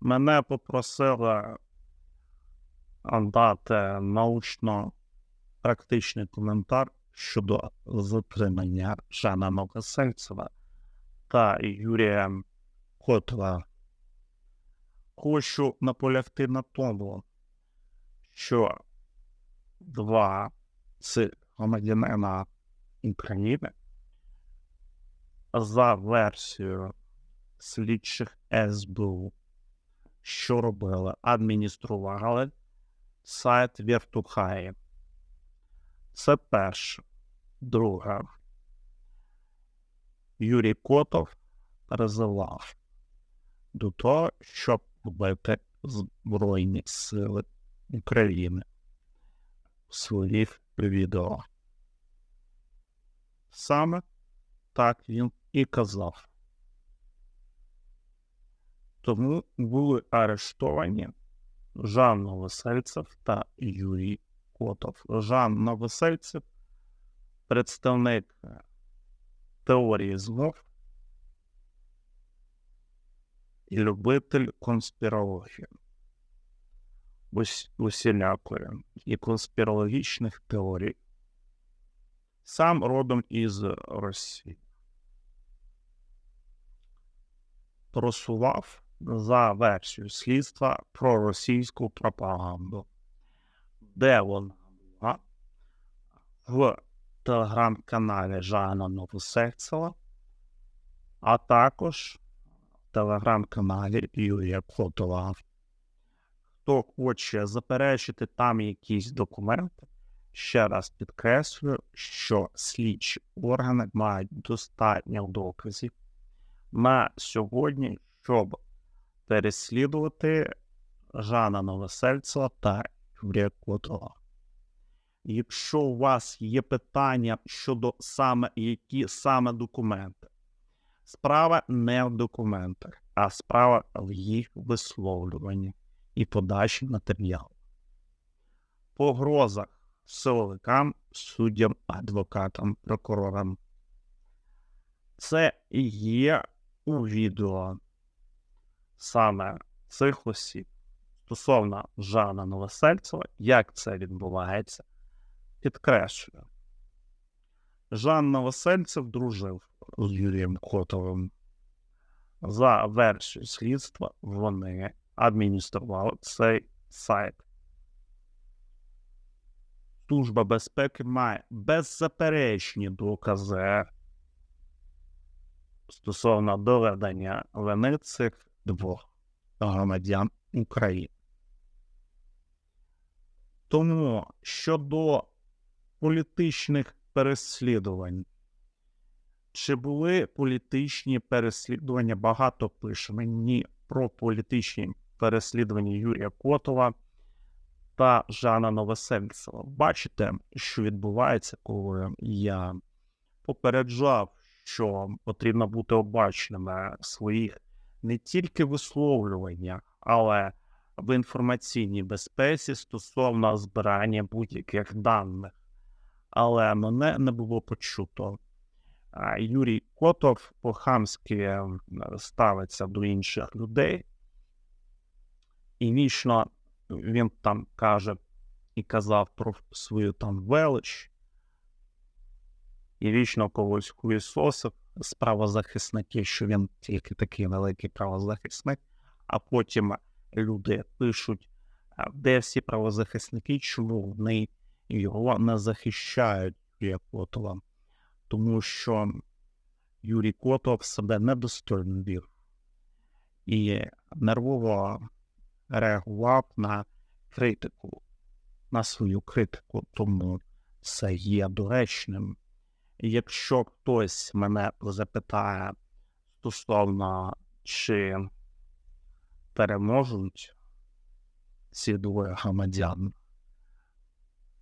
Мене попросили дати научно-практичний коментар щодо затримання Жана Новосельцева та Юрія Котова. Хочу наполягти на тому, що два цих громадянина України за версією слідчих СБУ, що робили, адміністрували сайт Віртухаї. Це перше. Друге. Юрій Котов призивав до того, щоб вбити Збройні Сили України в своїх відео. Саме так він і казав. Тому були арештовані Жан Новосельцев та Юрій Котов. Жан Новосельцев представник теорії змов і любитель конспірології. Ус- усілякої і конспірологічних теорій. Сам родом із Росії. Просував за версією слідства про російську пропаганду, де вона була в телеграм-каналі Жана Новосельцева, а також в телеграм-каналі Юрія Котова. Хто хоче заперечити там якісь документи, ще раз підкреслюю, що слідчі органи мають достатньо доказів на сьогодні, щоб переслідувати Жана Новосельцева та Юрія Котова. Якщо у вас є питання щодо саме які саме документи, справа не в документах, а справа в їх висловлюванні і подачі матеріалу. Погрозах силовикам, суддям, адвокатам, прокурорам. Це є у відео саме цих осіб стосовно Жана Новосельцева, як це відбувається, підкреслюю. Жан Новосельцев дружив з Юрієм Котовим. За версією слідства, вони адміністрували цей сайт. Служба безпеки має беззаперечні докази стосовно доведення вини цих двох громадян України. Тому щодо політичних переслідувань, чи були політичні переслідування? Багато пише мені про політичні переслідування Юрія Котова та Жана Новосельцева. Бачите, що відбувається, коли я попереджав, що потрібно бути обачними своїх не тільки висловлюваннях, але в інформаційній безпеці стосовно збирання будь-яких даних. Але мене не було почуто. Юрій Котов по-хамськи е, ставиться до інших людей, і вічно він там каже і казав про свою там велич, і вічно когось хуєсосив з правозахисників, що він тільки такий великий правозахисник, а потім люди пишуть, де всі правозахисники, чому вони його не захищають Юрія Котова, тому що Юрій Котов себе недостойно вів і нервово реагував на критику, на свою критику, тому це є доречним. Якщо хтось мене запитає стосовно чи переможуть ці двоє громадян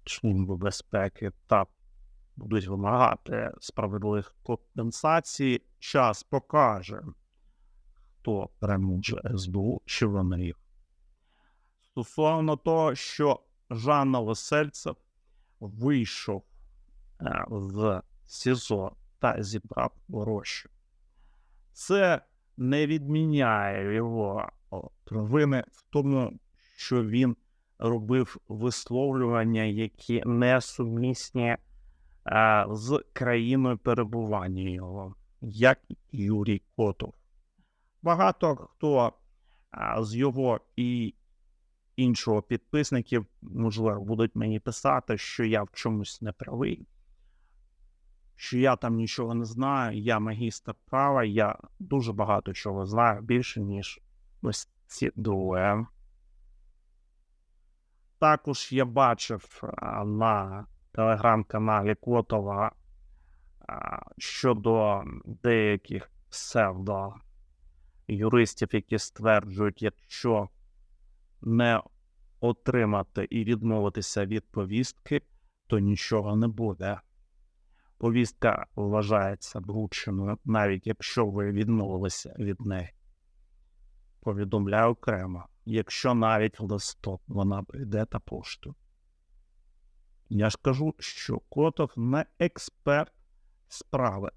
Служби безпеки та будуть вимагати справедливих компенсацій, час покаже, хто переможе СБУ чи вони. Стосовно того, що Жан Новосельцев вийшов е, з СІЗО та зібрав гроші. Це не відміняє його провини в тому, що він робив висловлювання, які несумісні з країною перебування його, як Юрій Котов. Багато хто з його і іншого підписників, можливо, будуть мені писати, що я в чомусь не правий, що я там нічого не знаю, я магістр права, я дуже багато чого знаю, більше, ніж ось ці двоє. Також я бачив на телеграм-каналі Котова щодо деяких псевдо юристів, які стверджують, якщо не отримати і відмовитися від повістки, то нічого не буде. Повістка вважається врученою, навіть якщо ви відмовилися від неї. Повідомляю окремо, якщо навіть листок вона прийде та пошту. Я ж кажу, що Котов не експерт справи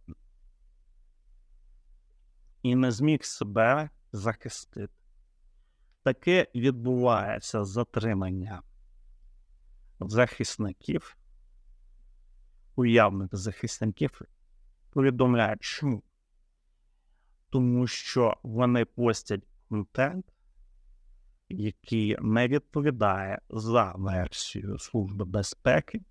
і не зміг себе захистити. Таке відбувається затримання захисників, уявних захисників, повідомляють, чому. Тому що вони постять контент, який не відповідає за версією Служби безпеки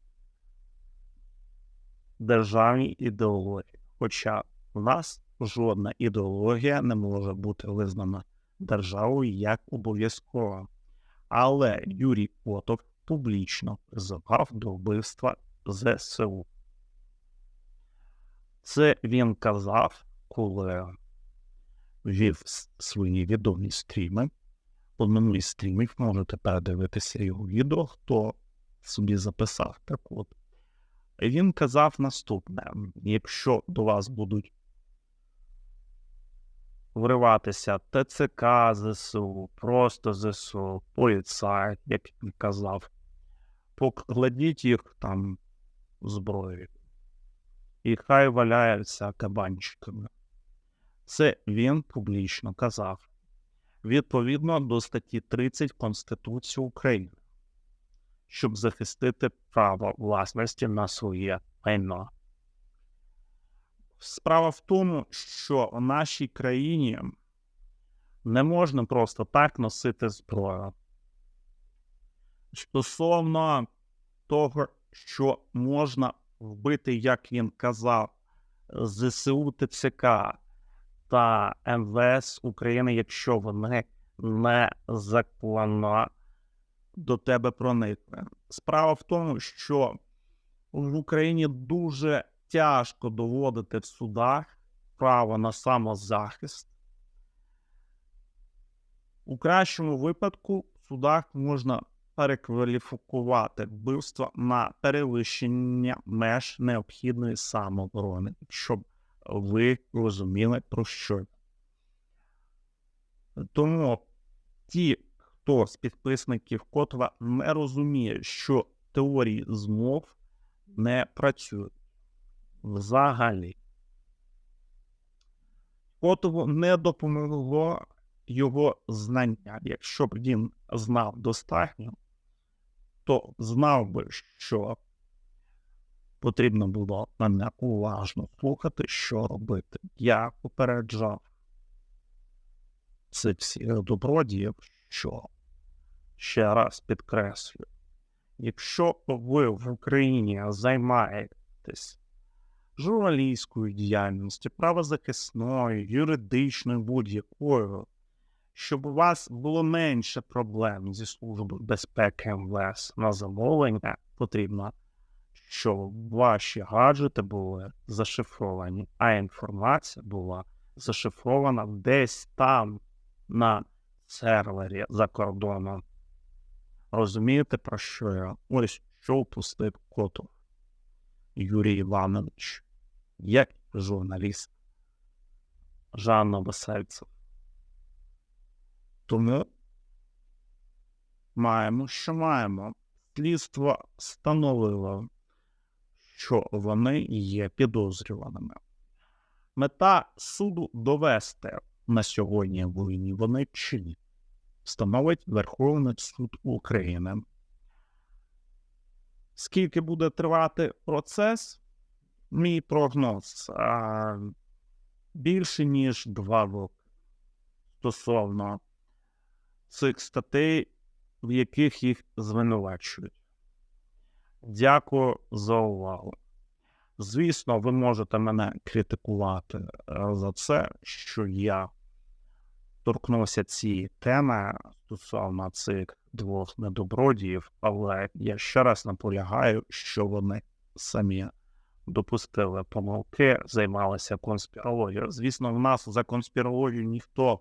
державній ідеології. Хоча в нас жодна ідеологія не може бути визнана державою як обов'язкова. Але Юрій Котов публічно призивав до вбивства ЗСУ. Це він казав, коли вів свої відомі стріми. Одному із стрімів можете передивитися його відео, хто собі записав. Так от. Він казав наступне: якщо до вас будуть вриватися ТЦК ЗСУ, просто ЗСУ, поліцай, як він казав, покладіть їх там зброєю. І хай валяються кабанчиками. Це він публічно казав. Відповідно до статті 30 Конституції України, щоб захистити право власності на своє майно. Справа в тому, що в нашій країні не можна просто так носити зброю. Стосовно того, що можна вбити, як він казав, ЗСУ ТЦК та МВС України, якщо вони незаконно до тебе проникли. Справа в тому, що в Україні дуже тяжко доводити в судах право на самозахист. У кращому випадку в судах можна перекваліфікувати вбивство на перевищення меж необхідної самооборони, щоб ви розуміли про що. Тому ті, хто з підписників Котова не розуміє, що теорії змов не працюють взагалі. Котову не допомогло його знання. Якщо б він знав достатньо, то знав би, що потрібно було мене уважно слухати, що робити. Я попереджав цих всіх добродіїв, що ще раз підкреслюю, якщо ви в Україні займаєтесь журналістською діяльністю, правозахисною, юридичною будь-якою, щоб у вас було менше проблем зі Службою безпеки МВС на замовлення, потрібно, щоб ваші гаджети були зашифровані, а інформація була зашифрована десь там на сервері за кордоном. Розумієте, про що я? Ось що упустив Котов Юрій Іванович, як журналіст Жанна Весельцев. Тому маємо, що маємо. Слідство встановило, що вони є підозрюваними. Мета суду довести на сьогодні винні вони чи ні. встановить Верховний суд України. Скільки буде тривати процес? Мій прогноз більше ніж два роки стосовно цих статей, в яких їх звинувачують. Дякую за увагу. Звісно, ви можете мене критикувати е, за це, що я торкнувся цієї теми стосовно цих двох недобродіїв, але я ще раз наполягаю, що вони самі допустили помилки, займалися конспірологією. Звісно, в нас за конспірологію ніхто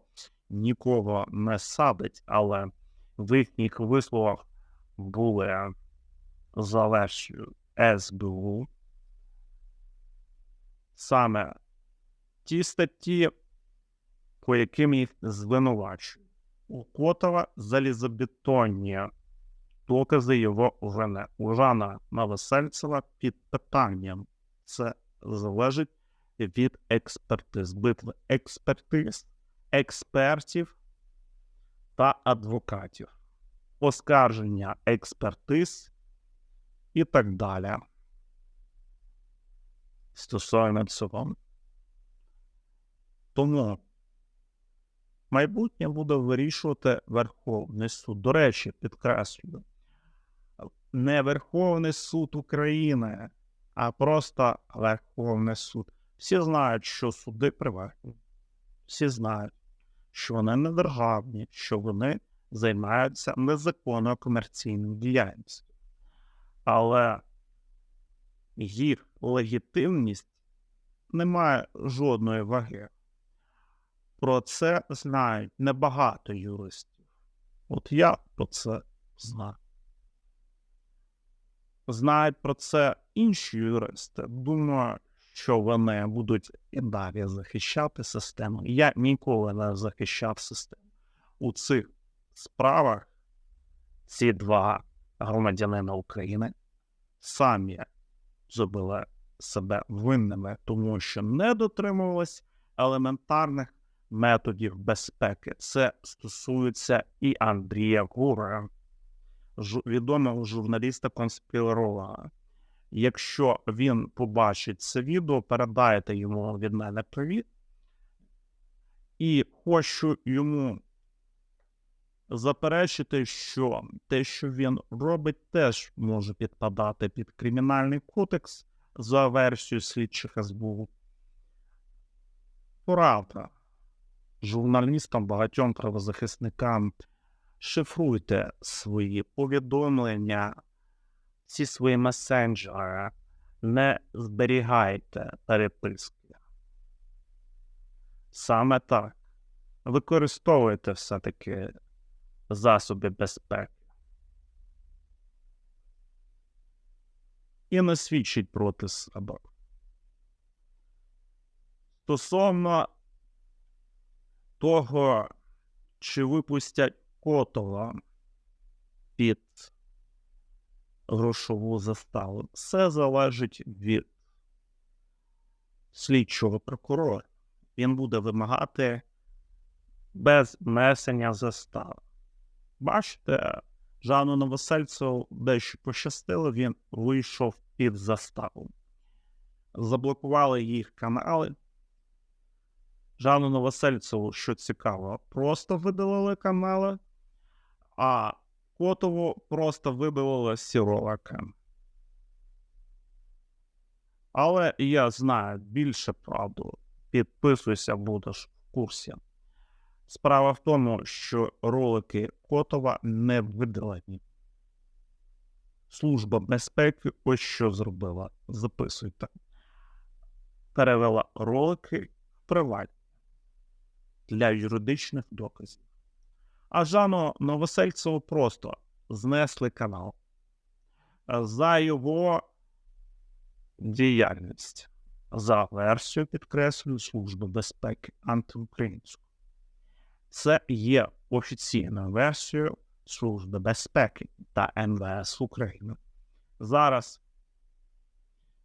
нікого не садить, але в їхніх висловах були за СБУ саме ті статті, по яким їх звинувачують. У Котова залізобетонні докази його вини. У Жана Новосельцева під питанням. Це залежить від експертиз, битви експертиз, експертів та адвокатів, оскарження експертиз і так далі. Стосовно цього. Тому майбутнє буде вирішувати Верховний суд. До речі, підкреслюю, не Верховний суд України, а просто Верховний суд. Всі знають, що суди приватні. Всі знають, що вони не державні, що вони займаються незаконною комерційною діяльністю. Але їх легітимність не має жодної ваги. Про це знають небагато юристів. От я про це знаю. Знають про це інші юристи. Думаю, що вони будуть і далі захищати систему. Я ніколи не захищав систему. У цих справах ці два громадянина України самі зробили себе винними, тому що не дотримувались елементарних методів безпеки. Це стосується і Андрія Гура, відомого журналіста конспіролога. Якщо він побачить це відео, передайте йому від мене привіт. І хочу йому заперечити, що те, що він робить, теж може підпадати під кримінальний кодекс за версією слідчих СБУ. Правда, журналістам, багатьом правозахисникам шифруйте свої повідомлення, ці свої месенджери, не зберігайте переписки. Саме так. Використовуйте все-таки засоби безпеки. І не свідчить проти себе. Стосовно того, чи випустять Котова під грошову заставу, все залежить від слідчого прокурора. Він буде вимагати без внесення застави. Бачите, Жану Новосельцеву дещо пощастило, він вийшов під заставу. Заблокували їх канали. Жану Новосельцеву, що цікаво, просто видалили канали, а Котову просто видалили всі. Але я знаю більше правду. Підписуйся, будеш в курсі. Справа в тому, що ролики Котова не видалені. Служба безпеки ось що зробила. Записуйте. Перевела ролики в приватні для юридичних доказів. А Жану Новосельцеву просто знесли канал за його діяльність за версію підкреслюю Служби безпеки антиукраїнської. Це є офіційною версією Служби безпеки та МВС України. Зараз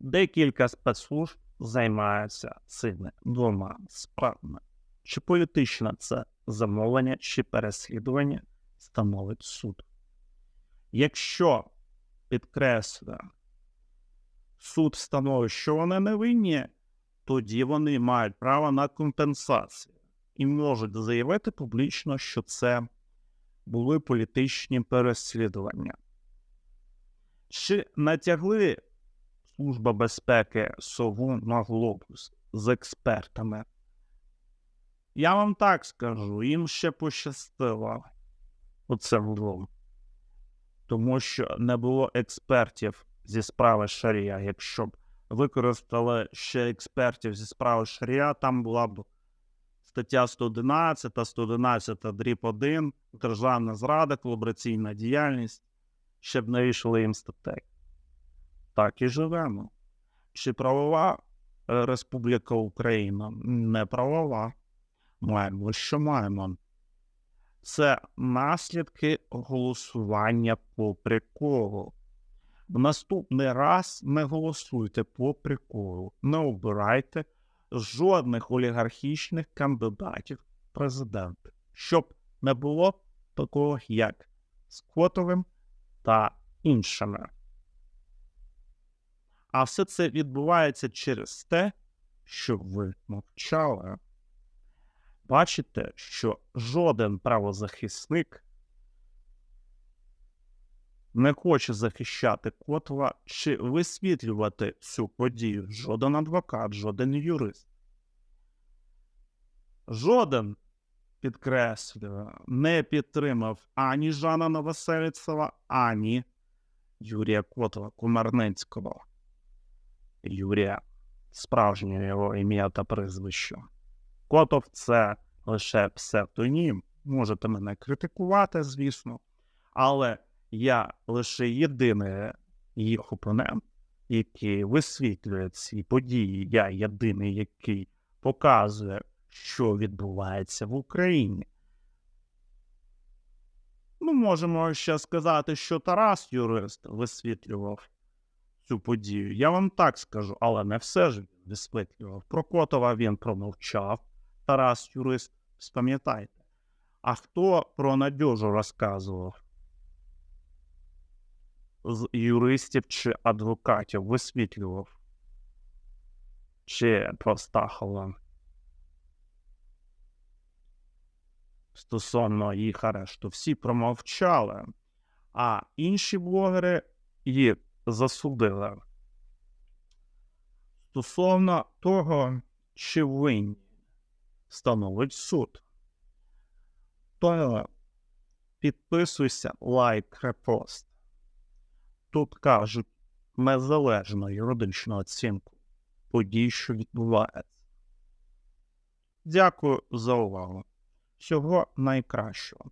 декілька спецслужб займаються цими двома справами. Чи політичне це замовлення, чи переслідування, становить суд. Якщо підкреслюю, суд встановить, що вони не винні, тоді вони мають право на компенсацію і можуть заявити публічно, що це були політичні переслідування. Чи натягли Служба безпеки сову на глобус з експертами? Я вам так скажу, їм ще пощастило оце влом. Тому що не було експертів зі справи Шарія. Якщо б використали ще експертів зі справи Шарія, там була б стаття 111, 111 дріб 1, державна зрада, колабораційна діяльність, ще б навішали їм статей. Так і живемо. Чи правова е, Республіка Україна? Не правова. Маємо, що маємо. Це наслідки голосування по приколу. В наступний раз не голосуйте по приколу, не обирайте жодних олігархічних кандидатів в президенти, щоб не було такого, як з Котовим та іншими. А все це відбувається через те, що ви мовчали. Бачите, що жоден правозахисник не хоче захищати Котова чи висвітлювати цю подію. Жоден адвокат, жоден юрист. Жоден, підкреслюю, не підтримав ані Жана Новоселіцева, ані Юрія Котова Комарненського. Юрія, справжнє його ім'я та прізвище. Котов це лише псевдонім. Можете мене критикувати, звісно, але я лише єдиний їх опонент, який висвітлює ці події. Я єдиний, який показує, що відбувається в Україні. Ну, можемо ще сказати, що Тарас юрист висвітлював цю подію. Я вам так скажу, але не все ж він висвітлював. Про Котова він промовчав. Тарас юрист, спам'ятайте. А хто про надежу розказував? З юристів чи адвокатів висвітлював? Чи про Стахова? Стосовно їх арешту, всі промовчали, а інші блогери їх засудили. Стосовно того, чи винні становить суд. То підписуйся, лайк, репост. Тут кажуть незалежну юридичну оцінку подій, що відбувається. Дякую за увагу. Всього найкращого.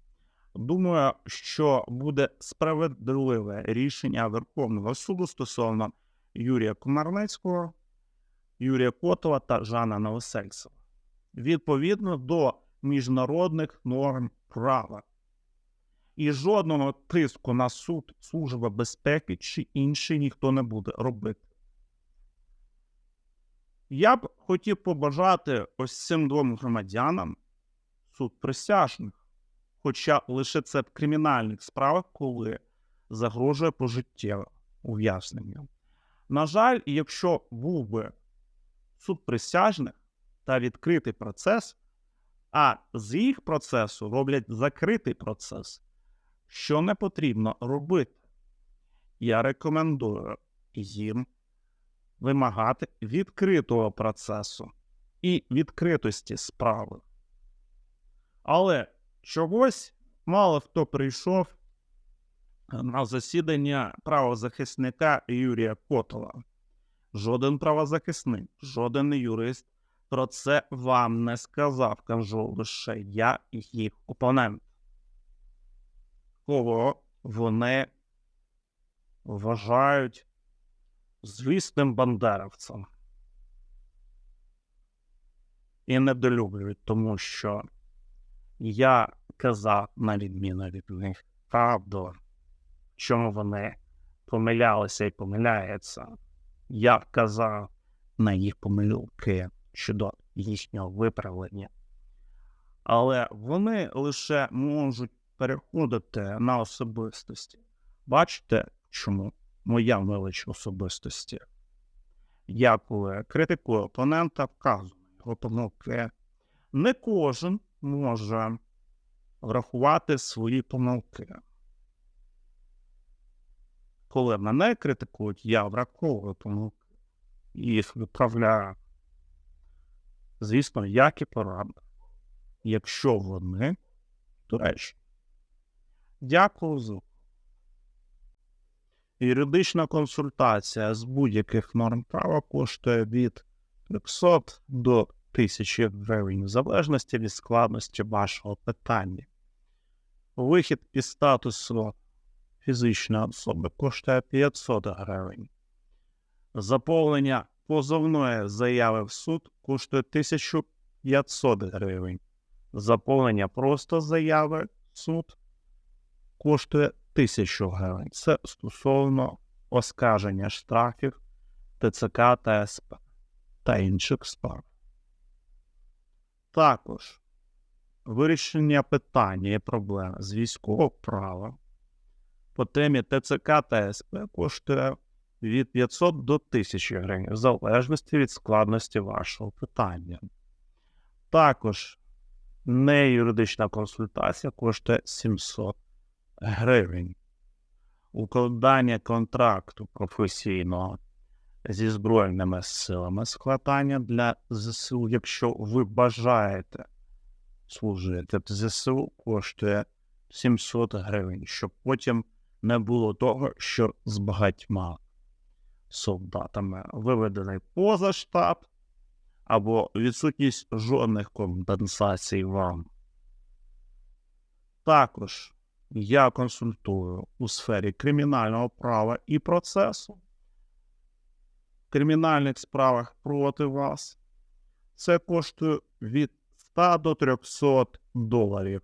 Думаю, що буде справедливе рішення Верховного суду стосовно Юрія Комарнецького, Юрія Котова та Жана Новосельцева відповідно до міжнародних норм права. І жодного тиску на суд, Служба безпеки чи інший ніхто не буде робити. Я б хотів побажати ось цим двом громадянам суд присяжних, хоча лише це в кримінальних справах, коли загрожує пожиттєве ув'язнення. На жаль, якщо був би суд присяжних та відкритий процес, а з їх процесу роблять закритий процес, що не потрібно робити. Я рекомендую їм вимагати відкритого процесу і відкритості справи. Але чогось мало хто прийшов на засідання правозахисника Юрія Котова. Жоден правозахисник, жоден юрист про це вам не сказав. Кажу лише я і їх опонент. Кого вони вважають звісним бандеровцем. І недолюблюють, тому що я казав, на відміну від них, правду, чому вони помилялися і помиляються. Я казав на їх помилки щодо їхнього виправлення. Але вони лише можуть переходите на особистості. Бачите, чому моя велич особистості? Я коли критикую опонента, вказую його помилки. Не кожен може врахувати свої помилки. Коли мене критикують, я враховую помилки і їх виправляю. Звісно, як і порада, якщо вони доречні. Дякую за. Юридична консультація з будь-яких норм права коштує від 300 до 1000 гривень в залежності від складності вашого питання. Вихід із статусу фізичної особи коштує 500 гривень. Заповнення позовної заяви в суд коштує 1500 гривень. Заповнення просто заяви в суд коштує 1000 гривень. Це стосовно оскарження штрафів ТЦК та СП та інших справ. Також вирішення питання і проблем з військового права по темі ТЦК та СП коштує від 500 до 1000 гривень, в залежності від складності вашого питання. Також неюридична консультація коштує 700 гривень. Укладання контракту професійного зі Збройними силами складання для ЗСУ, якщо ви бажаєте служити в ЗСУ, коштує 700 гривень, щоб потім не було того, що з багатьма солдатами виведений поза штаб або відсутність жодних компенсацій вам. Також я консультую у сфері кримінального права і процесу. В кримінальних справах проти вас. Це коштує від 100 до 300 доларів.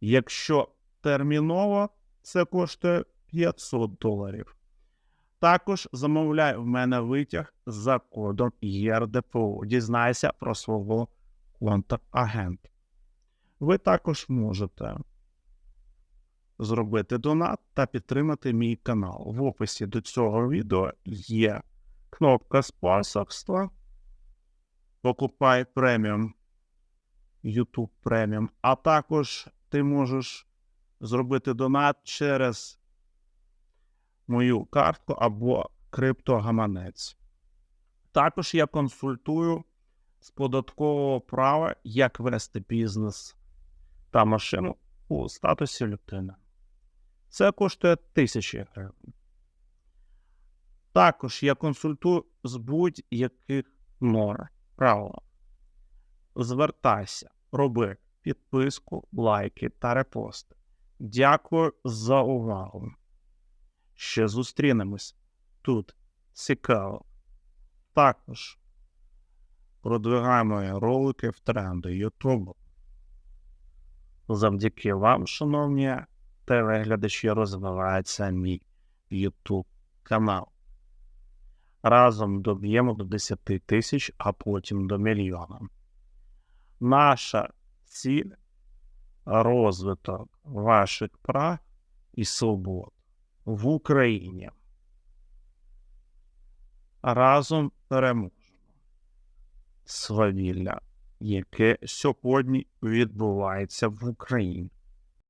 Якщо терміново, це коштує 500 доларів. Також замовляй в мене витяг за кодом ЄРДПУ. Дізнайся про свого контрагента. Ви також можете зробити донат та підтримати мій канал. В описі до цього відео є кнопка спонсорства. Покупай преміум YouTube преміум, а також ти можеш зробити донат через мою картку або криптогаманець. Також я консультую з податкового права, як вести бізнес та машину у статусі людини. Це коштує тисячі гривень. Також я консультую з будь-яких норм правил. Звертайся, роби підписку, лайки та репости. Дякую за увагу. Ще зустрінемось тут. Цікаво. Також продвигаємо ролики в тренди YouTube. Завдяки вам, шановні телеглядачі, розвивається мій YouTube канал. Разом доб'ємо до 10 тисяч, а потім до мільйона. Наша ціль розвиток ваших прав і свобод в Україні. Разом переможемо свавілля, яке сьогодні відбувається в Україні.